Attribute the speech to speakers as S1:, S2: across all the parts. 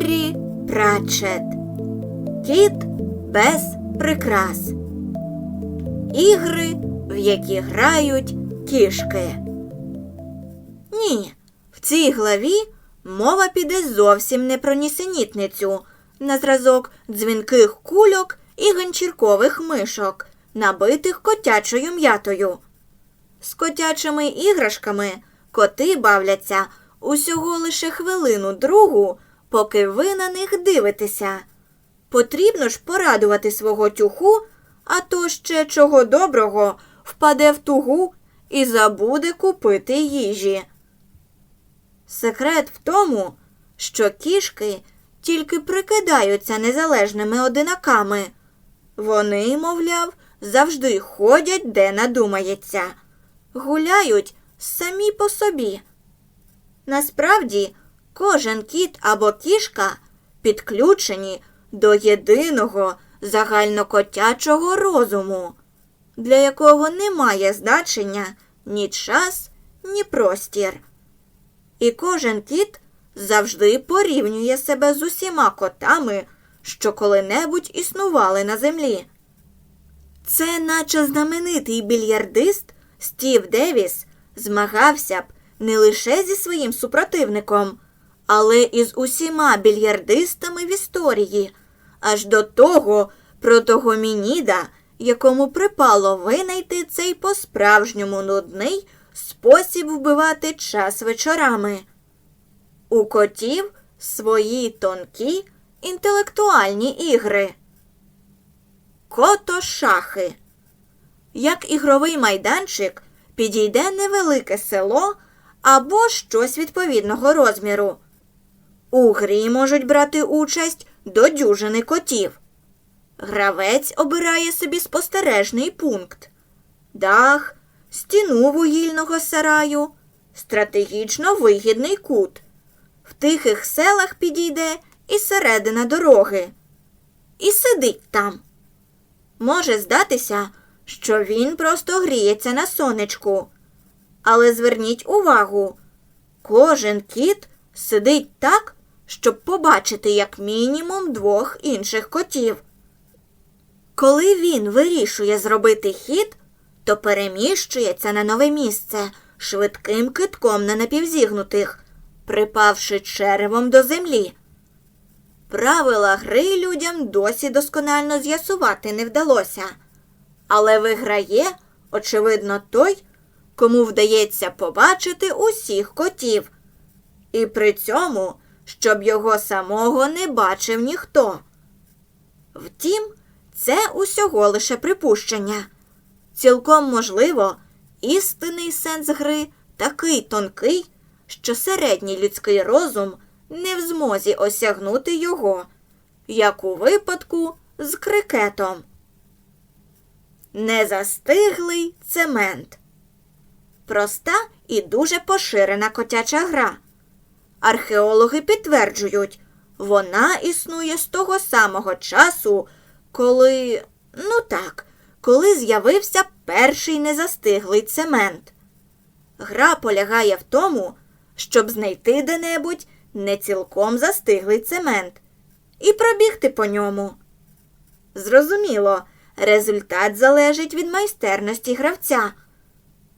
S1: Террі Пратчет. Кіт без прикрас. Ігри, в які грають кішки. Ні, в цій главі мова піде зовсім не про нісенітницю на зразок дзвінких кульок і ганчіркових мишок, набитих котячою м'ятою. З котячими іграшками коти бавляться усього лише хвилину другу, поки ви на них дивитеся. Потрібно ж порадувати свого тюху, а то ще чого доброго впаде в тугу і забуде купити їжі. Секрет в тому, що кішки тільки прикидаються незалежними одинаками. Вони, мовляв, завжди ходять, де надумається, гуляють самі по собі. Насправді, кожен кіт або кішка підключені до єдиного загальнокотячого розуму, для якого немає значення ні час, ні простір. І кожен кіт завжди порівнює себе з усіма котами, що коли-небудь існували на землі. Це, наче знаменитий більярдист Стів Девіс, змагався б не лише зі своїм супротивником, але і з усіма більярдистами в історії, аж до того протогомініда, якому припало винайти цей по-справжньому нудний спосіб вбивати час вечорами. У котів свої тонкі інтелектуальні ігри. Кото-шахи. Як ігровий майданчик підійде невелике село або щось відповідного розміру. У грі можуть брати участь до дюжини котів. Гравець обирає собі спостережний пункт, дах, стіну вугільного сараю, стратегічно вигідний кут. В тихих селах підійде і середина дороги. І сидить там. Може здатися, що він просто гріється на сонечку. Але зверніть увагу, кожен кіт сидить так, щоб побачити як мінімум двох інших котів. Коли він вирішує зробити хід, то переміщується на нове місце швидким китком на напівзігнутих, припавши черевом до землі. Правила гри людям досі досконально з'ясувати не вдалося, але виграє, очевидно, той, кому вдається побачити усіх котів, і при цьому, щоб його самого не бачив ніхто. Втім, це усього лише припущення. Цілком можливо, істинний сенс гри такий тонкий, що середній людський розум не в змозі осягнути його, як у випадку з крикетом. Незастиглий цемент. Проста і дуже поширена котяча гра. Археологи підтверджують, вона існує з того самого часу, коли, ну так, коли з'явився перший незастиглий цемент. Гра полягає в тому, щоб знайти де-небудь не цілком застиглий цемент і пробігти по ньому. Зрозуміло, результат залежить від майстерності гравця.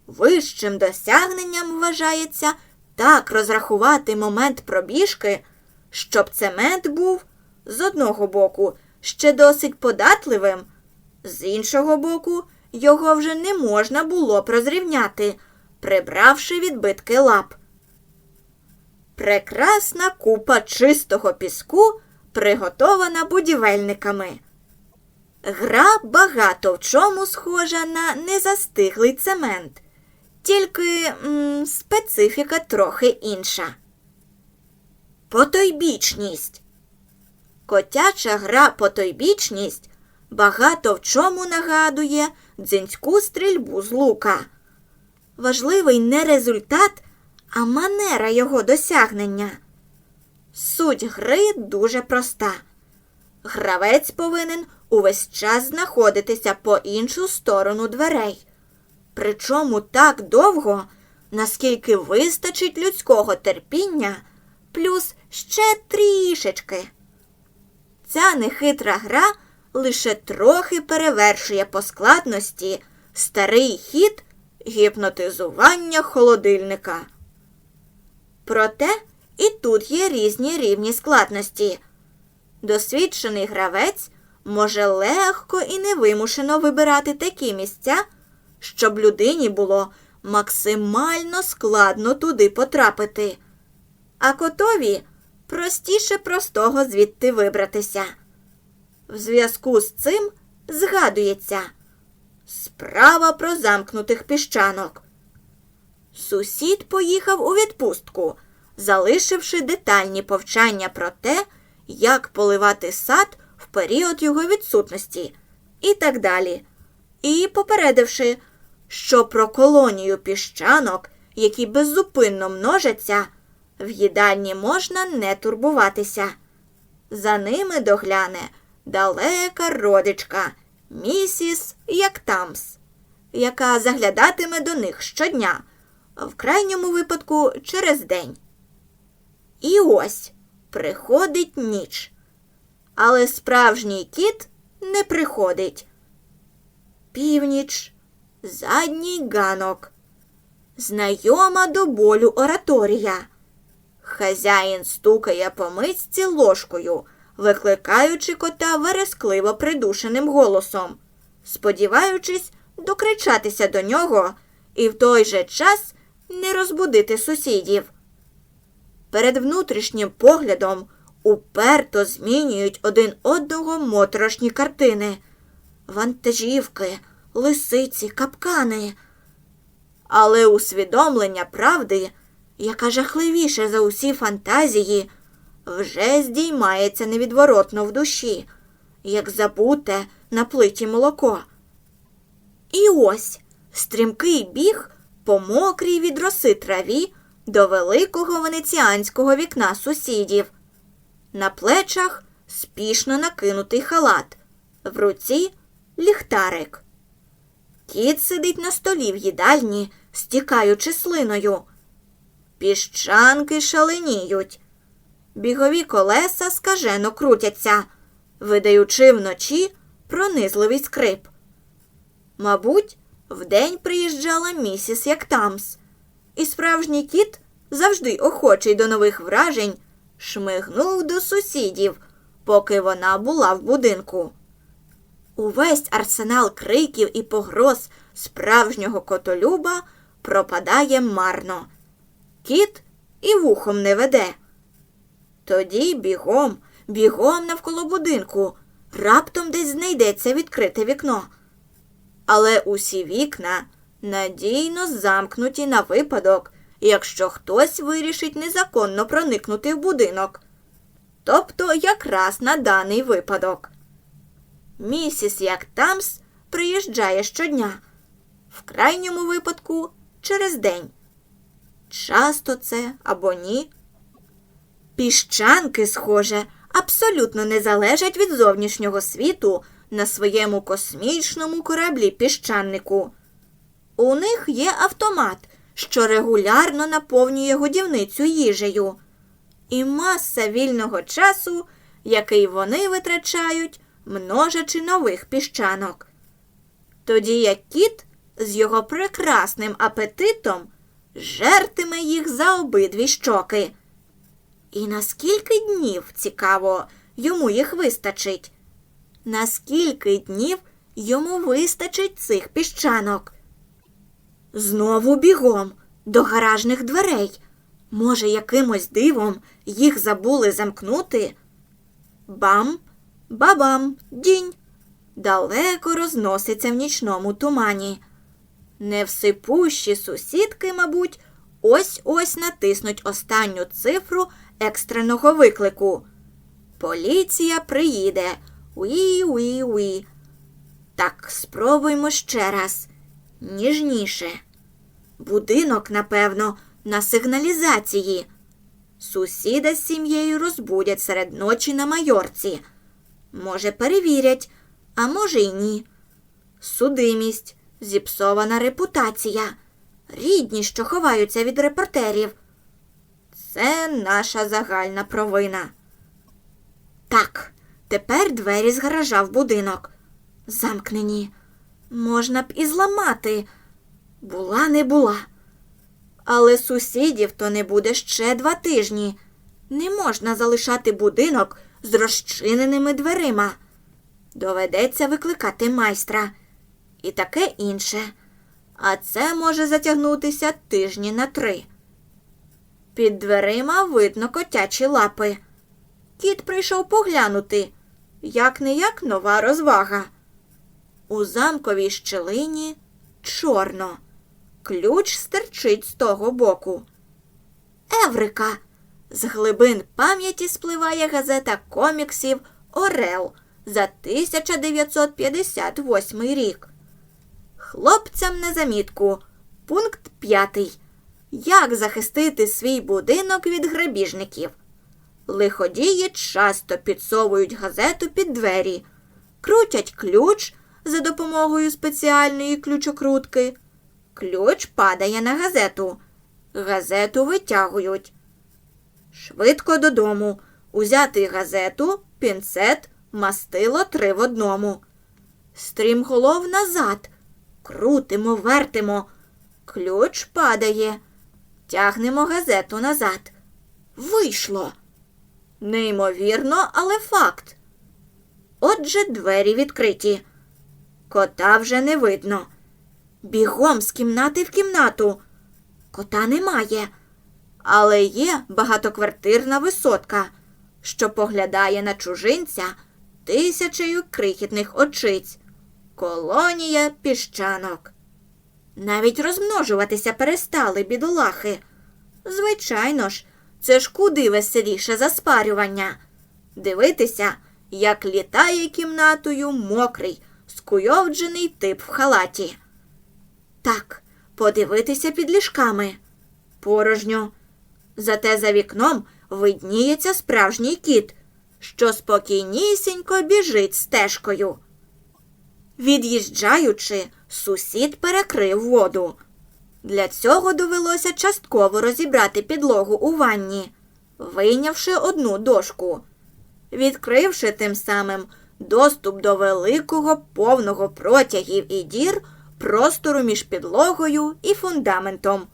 S1: Вищим досягненням вважається так розрахувати момент пробіжки, щоб цемент був з одного боку ще досить податливим, з іншого боку, його вже не можна було б розрівняти, прибравши відбитки лап. Прекрасна купа чистого піску, приготована будівельниками. Гра багато в чому схожа на незастиглий цемент, тільки м, специфіка трохи інша. Потойбічність. Котяча гра потойбічність багато в чому нагадує дзинську стрільбу з лука. Важливий не результат, а манера його досягнення. Суть гри дуже проста. Гравець повинен увесь час знаходитися по іншу сторону дверей. Причому так довго, наскільки вистачить людського терпіння, плюс ще трішечки. Ця нехитра гра лише трохи перевершує по складності старий хід гіпнотизування холодильника. Проте і тут є різні рівні складності. Досвідчений гравець може легко і невимушено вибирати такі місця, щоб людині було максимально складно туди потрапити, а котові простіше простого звідти вибратися. В зв'язку з цим згадується справа про замкнутих піщанок. Сусід поїхав у відпустку, залишивши детальні повчання про те, як поливати сад в період його відсутності, і так далі, і попередивши, що про колонію піщанок, які беззупинно множаться, в їдальні можна не турбуватися. За ними догляне далека родичка, місіс Яктамс, яка заглядатиме до них щодня, в крайньому випадку через день. І ось приходить ніч. Але справжній кіт не приходить. Північ, задній ганок, знайома до болю ораторія. Хазяїн стукає по мисці ложкою, викликаючи кота верескливо придушеним голосом, сподіваючись докричатися до нього і в той же час не розбудити сусідів. Перед внутрішнім поглядом уперто змінюють один одного моторошні картини, вантажівки, лисиці, капкани. Але усвідомлення правди, яка жахливіше за усі фантазії, вже здіймається невідворотно в душі, як забуте на плиті молоко. І ось стрімкий біг по мокрій від роси траві до великого венеціанського вікна сусідів. На плечах спішно накинутий халат, в руці ліхтарик. Кіт сидить на столі в їдальні, стікаючи слиною. Піщанки шаленіють. Бігові колеса скажено крутяться, видаючи вночі пронизливий скрип. Мабуть, вдень приїжджала місіс Яктамс, і справжній кіт, завжди охочий до нових вражень, шмигнув до сусідів, поки вона була в будинку. Увесь арсенал криків і погроз справжнього котолюба пропадає марно. Кіт і вухом не веде. Тоді бігом, бігом навколо будинку, раптом десь знайдеться відкрите вікно. Але усі вікна надійно замкнуті на випадок, якщо хтось вирішить незаконно проникнути в будинок. Тобто якраз на даний випадок. Місіс Яктамс приїжджає щодня, в крайньому випадку через день. Часто це або ні. Піщанки, схоже, абсолютно не залежать від зовнішнього світу на своєму космічному кораблі піщаннику. У них є автомат, що регулярно наповнює годівницю їжею, і маса вільного часу, який вони витрачають, множачи нових піщанок. Тоді як кіт з його прекрасним апетитом жертиме їх за обидві щоки. І на скільки днів, цікаво, йому їх вистачить? На скільки днів йому вистачить цих піщанок? Знову бігом до гаражних дверей. Може, якимось дивом їх забули замкнути? Бам, бабам, дінь. Далеко розноситься в нічному тумані. Невсипущі сусідки, мабуть, ось ось натиснуть останню цифру екстреного виклику. Поліція приїде. Уі-уі-уі. Так, спробуймо ще раз. Ніжніше. Будинок, напевно, на сигналізації. Сусіда з сім'єю розбудять серед ночі на майорці. Може, перевірять, а може й ні. Судимість, зіпсована репутація, рідні, що ховаються від репортерів. Це наша загальна провина. Так, тепер двері з гаража в будинок. Замкнені. Можна б і зламати. Була не була. Але сусідів то не буде ще два тижні. Не можна залишати будинок з розчиненими дверима. Доведеться викликати майстра. І таке інше. А це може затягнутися тижні на три. Під дверима видно котячі лапи. Кіт прийшов поглянути, як не як нова розвага. У замковій щелині чорно. Ключ стерчить з того боку. Еврика! З глибин пам'яті спливає газета коміксів Орел за 1958 рік. Хлопцям на замітку. Пункт п'ятий. Як захистити свій будинок від грабіжників? Лиходії часто підсовують газету під двері, крутять ключ за допомогою спеціальної ключокрутки. Ключ падає на газету. Газету витягують. Швидко додому. Узяти газету, пінцет, мастило три в одному. Стрімголов назад. Крутимо, вертимо. Ключ падає. Тягнемо газету назад. Вийшло. Неймовірно, але факт. Отже, двері відкриті. Кота вже не видно. Бігом з кімнати в кімнату. Кота немає, але є багатоквартирна висотка, що поглядає на чужинця тисячею крихітних очиць. Колонія піщанок. Навіть розмножуватися перестали бідолахи. Звичайно ж, це ж куди веселіше за спарювання. Дивитися, як літає кімнатою мокрий, скуйовджений тип в халаті. Так, подивитися під ліжками. Порожньо. Зате за вікном видніється справжній кіт, що спокійнісінько біжить стежкою. Від'їжджаючи, сусід перекрив воду. Для цього довелося частково розібрати підлогу у ванні, вийнявши одну дошку, відкривши тим самим доступ до великого повного протягів і дір простору між підлогою і фундаментом,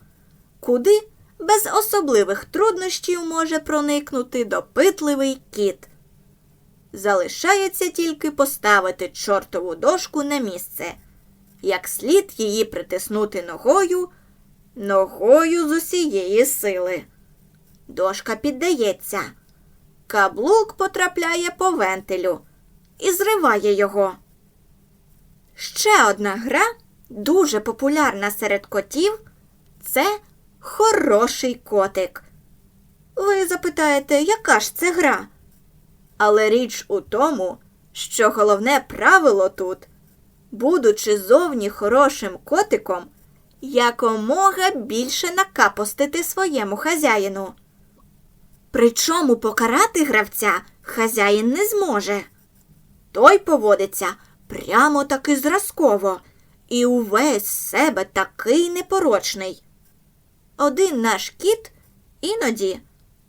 S1: куди без особливих труднощів може проникнути допитливий кіт. Залишається тільки поставити чортову дошку на місце, як слід її притиснути ногою, ногою з усієї сили. Дошка піддається. Каблук потрапляє по вентилю і зриває його. Ще одна гра, дуже популярна серед котів, це хороший котик. Ви запитаєте, яка ж це гра? Але річ у тому, що головне правило тут, будучи зовні хорошим котиком, якомога більше накапостити своєму хазяїну. Причому покарати гравця хазяїн не зможе. Той поводиться прямо таки зразково і увесь себе такий непорочний. Один наш кіт іноді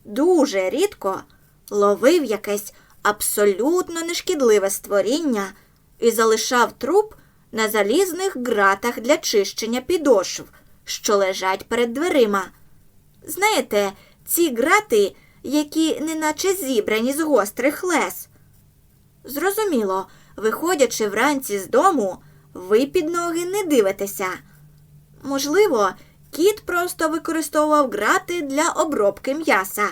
S1: дуже рідко ловив якесь абсолютно нешкідливе створіння і залишав труп на залізних ґратах для чищення підошв, що лежать перед дверима. Знаєте, ці грати, які неначе зібрані з гострих лез. Зрозуміло, виходячи вранці з дому, ви під ноги не дивитеся. Можливо, кіт просто використовував грати для обробки м'яса.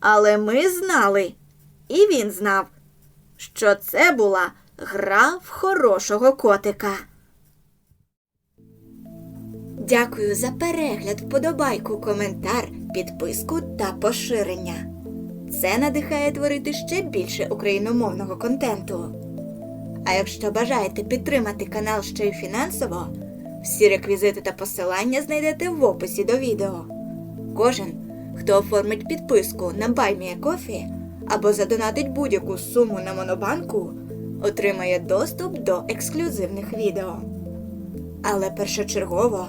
S1: Але ми знали, і він знав, що це була гра в хорошого котика. Дякую за перегляд, вподобайку, коментар, підписку та поширення. Це надихає творити ще більше україномовного контенту. А якщо бажаєте підтримати канал ще й фінансово, всі реквізити та посилання знайдете в описі до відео. Кожен, хто оформить підписку на BuyMeACoffee або задонатить будь-яку суму на монобанку, отримає доступ до ексклюзивних відео. Але першочергово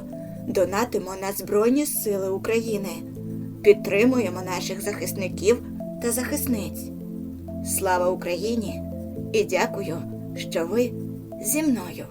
S1: донатимо на Збройні Сили України, підтримуємо наших захисників та захисниць. Слава Україні! І дякую, що ви зі мною.